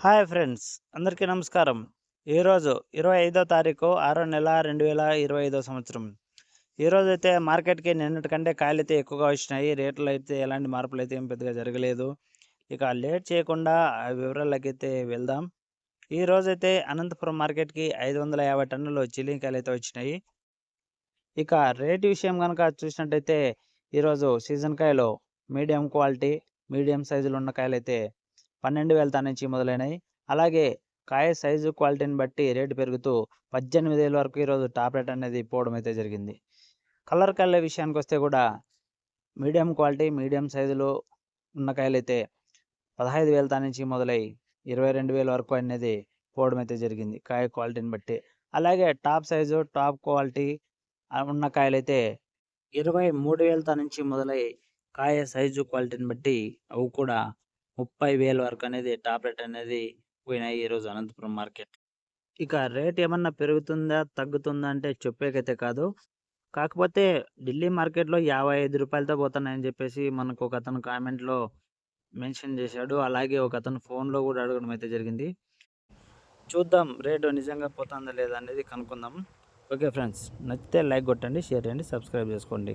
Hi friends అందరికీ నమస్కారం. ఈరోజు ఇరవై ఐదో తారీఖు ఆరో నెల రెండు వేల ఇరవై ఐదో సంవత్సరం. ఈరోజు అయితే మార్కెట్కి నిన్నటికంటే కాయలు అయితే ఎక్కువగా వచ్చినాయి. రేట్లు అయితే ఎలాంటి మార్పులు అయితే ఏం పెద్దగా జరగలేదు. ఇక లేట్ చేయకుండా ఆ వివరాలకి అయితే వెళ్దాం. ఈ అయితే అనంతపురం మార్కెట్కి ఐదు వందల యాభై టన్నులు చిల్లికాయలు అయితే వచ్చినాయి. ఇక రేటు విషయం కనుక చూసినట్టయితే ఈరోజు సీజన్ కాయలు మీడియం క్వాలిటీ మీడియం సైజులు ఉన్న కాయలు అయితే పన్నెండు వేల నుంచి మొదలైనవి. అలాగే కాయ సైజు క్వాలిటీని బట్టి రేటు పెరుగుతూ పద్దెనిమిది వేల వరకు ఈరోజు టాప్ రేట్ అనేది పోవడం అయితే జరిగింది. కలర్ కాయల విషయానికి వస్తే కూడా మీడియం క్వాలిటీ మీడియం సైజులో ఉన్న కాయలు అయితే పదహైదు వేల నుంచి మొదలై ఇరవై రెండు వేల వరకు అనేది పోవడం అయితే జరిగింది కాయ క్వాలిటీని బట్టి. అలాగే టాప్ సైజు టాప్ క్వాలిటీ ఉన్న కాయలు అయితే ఇరవై మూడు వేల నుంచి మొదలై కాయ సైజు క్వాలిటీని బట్టి అవి కూడా ముప్పై వేల వరకు అనేది టాప్ రేట్ అనేది పోయినాయి ఈరోజు అనంతపురం మార్కెట్. ఇక రేట్ ఏమన్నా పెరుగుతుందా తగ్గుతుందా అంటే చెప్పేకైతే కాదు. కాకపోతే ఢిల్లీ మార్కెట్లో యాభై ఐదు రూపాయలతో పోతున్నాయని చెప్పేసి మనకు ఒక అతను కామెంట్లో మెన్షన్ చేశాడు. అలాగే ఒక అతను ఫోన్లో కూడా అడగడం అయితే జరిగింది. చూద్దాం రేటు నిజంగా పోతుందా లేదా అనేది కనుక్కుందాం. ఓకే ఫ్రెండ్స్ నచ్చితే లైక్ కొట్టండి షేర్ చేయండి సబ్స్క్రైబ్ చేసుకోండి.